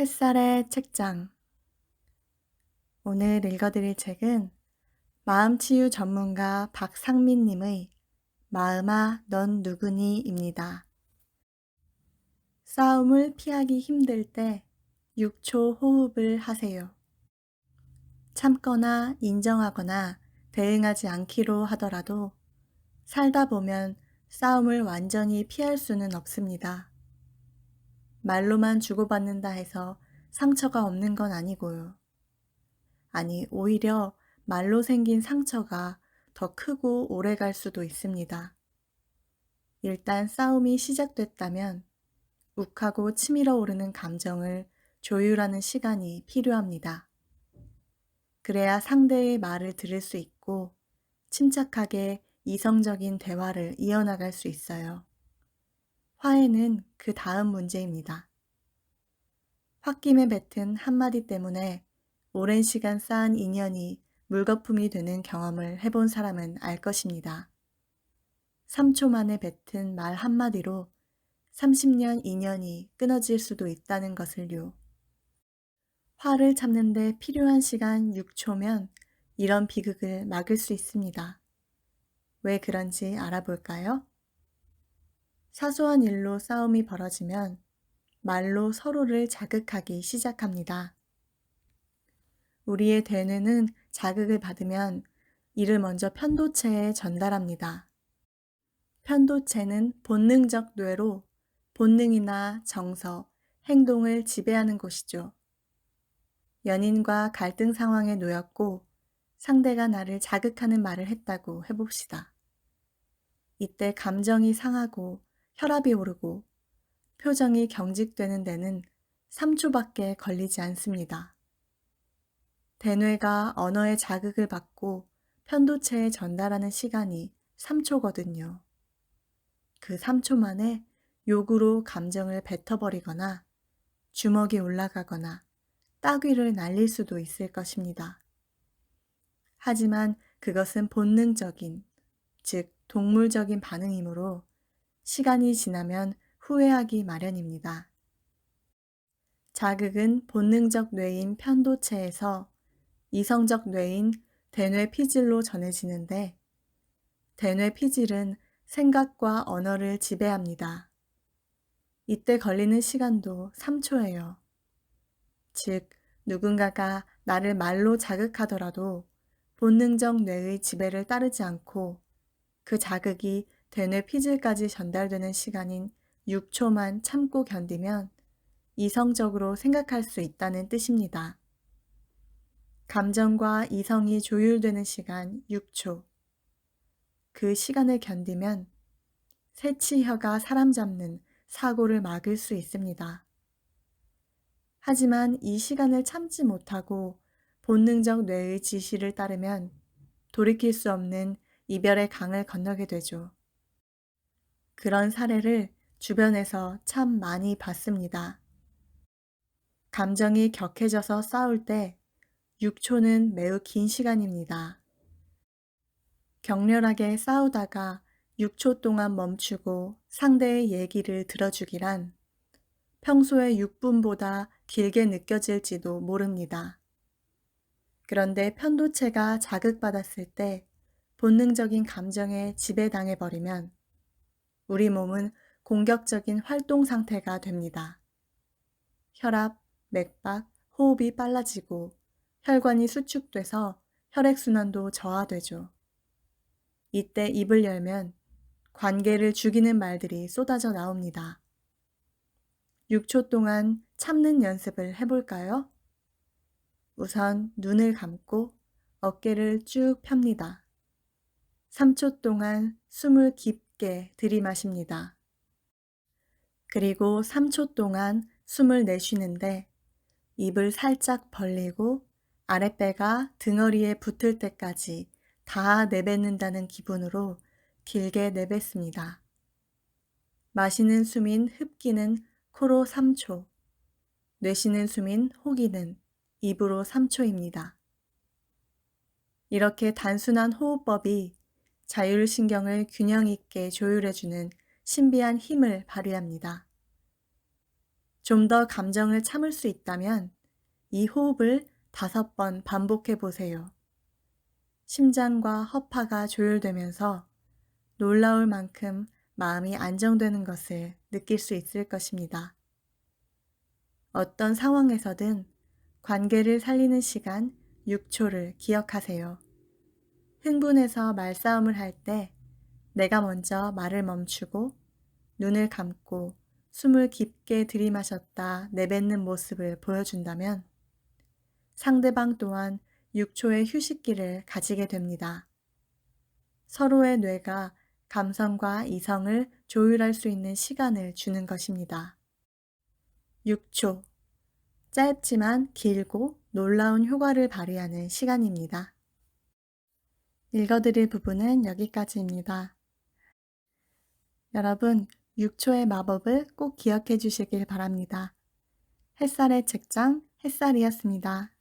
햇살의 책장. 오늘 읽어드릴 책은 마음치유 전문가 박상민님의 마음아, 넌 누구니?입니다. 싸움을 피하기 힘들 때 6초 호흡을 하세요. 참거나 인정하거나 대응하지 않기로 하더라도 살다 보면 싸움을 완전히 피할 수는 없습니다. 말로만 주고받는다 해서 상처가 없는 건 아니고요. 아니, 오히려 말로 생긴 상처가 더 크고 오래 갈 수도 있습니다. 일단 싸움이 시작됐다면 욱하고 치밀어 오르는 감정을 조율하는 시간이 필요합니다. 그래야 상대의 말을 들을 수 있고 침착하게 이성적인 대화를 이어나갈 수 있어요. 화해는 그 다음 문제입니다. 홧김에 뱉은 한마디 때문에 오랜 시간 쌓은 인연이 물거품이 되는 경험을 해본 사람은 알 것입니다. 3초 만에 뱉은 말 한마디로 30년 인연이 끊어질 수도 있다는 것을요. 화를 참는데 필요한 시간 6초면 이런 비극을 막을 수 있습니다. 왜 그런지 알아볼까요? 사소한 일로 싸움이 벌어지면 말로 서로를 자극하기 시작합니다. 우리의 대뇌는 자극을 받으면 이를 먼저 편도체에 전달합니다. 편도체는 본능적 뇌로 본능이나 정서, 행동을 지배하는 곳이죠. 연인과 갈등 상황에 놓였고 상대가 나를 자극하는 말을 했다고 해봅시다. 이때 감정이 상하고 혈압이 오르고 표정이 경직되는 데는 3초밖에 걸리지 않습니다. 대뇌가 언어의 자극을 받고 편도체에 전달하는 시간이 3초거든요. 그 3초 만에 욕으로 감정을 뱉어버리거나 주먹이 올라가거나 따귀를 날릴 수도 있을 것입니다. 하지만 그것은 본능적인, 즉 동물적인 반응이므로 시간이 지나면 후회하기 마련입니다. 자극은 본능적 뇌인 편도체에서 이성적 뇌인 대뇌 피질로 전해지는데 대뇌 피질은 생각과 언어를 지배합니다. 이때 걸리는 시간도 3초예요. 즉, 누군가가 나를 말로 자극하더라도 본능적 뇌의 지배를 따르지 않고 그 자극이 대뇌 피질까지 전달되는 시간인 6초만 참고 견디면 이성적으로 생각할 수 있다는 뜻입니다. 감정과 이성이 조율되는 시간 6초. 그 시간을 견디면 새치혀가 사람 잡는 사고를 막을 수 있습니다. 하지만 이 시간을 참지 못하고 본능적 뇌의 지시를 따르면 돌이킬 수 없는 이별의 강을 건너게 되죠. 그런 사례를 주변에서 참 많이 봤습니다. 감정이 격해져서 싸울 때 6초는 매우 긴 시간입니다. 격렬하게 싸우다가 6초 동안 멈추고 상대의 얘기를 들어주기란 평소의 6분보다 길게 느껴질지도 모릅니다. 그런데 편도체가 자극받았을 때 본능적인 감정에 지배당해버리면 우리 몸은 공격적인 활동 상태가 됩니다. 혈압, 맥박, 호흡이 빨라지고 혈관이 수축돼서 혈액순환도 저하되죠. 이때 입을 열면 관계를 죽이는 말들이 쏟아져 나옵니다. 6초 동안 참는 연습을 해볼까요? 우선 눈을 감고 어깨를 쭉 펴니다. 3초 동안 숨을 깊게 깊게 들이마십니다. 그리고 3초 동안 숨을 내쉬는데 입을 살짝 벌리고 아랫배가 등어리에 붙을 때까지 다 내뱉는다는 기분으로 길게 내뱉습니다. 마시는 숨인 흡기는 코로 3초, 내쉬는 숨인 호기는 입으로 3초입니다. 이렇게 단순한 호흡법이 자율신경을 균형 있게 조율해주는 신비한 힘을 발휘합니다. 좀 더 감정을 참을 수 있다면 이 호흡을 다섯 번 반복해 보세요. 심장과 허파가 조율되면서 놀라울 만큼 마음이 안정되는 것을 느낄 수 있을 것입니다. 어떤 상황에서든 관계를 살리는 시간 6초를 기억하세요. 흥분해서 말싸움을 할 때 내가 먼저 말을 멈추고 눈을 감고 숨을 깊게 들이마셨다 내뱉는 모습을 보여준다면 상대방 또한 6초의 휴식기를 가지게 됩니다. 서로의 뇌가 감성과 이성을 조율할 수 있는 시간을 주는 것입니다. 6초. 짧지만 길고 놀라운 효과를 발휘하는 시간입니다. 읽어드릴 부분은 여기까지입니다. 여러분, 6초의 마법을 꼭 기억해 주시길 바랍니다. 햇살의 책장 햇살이었습니다.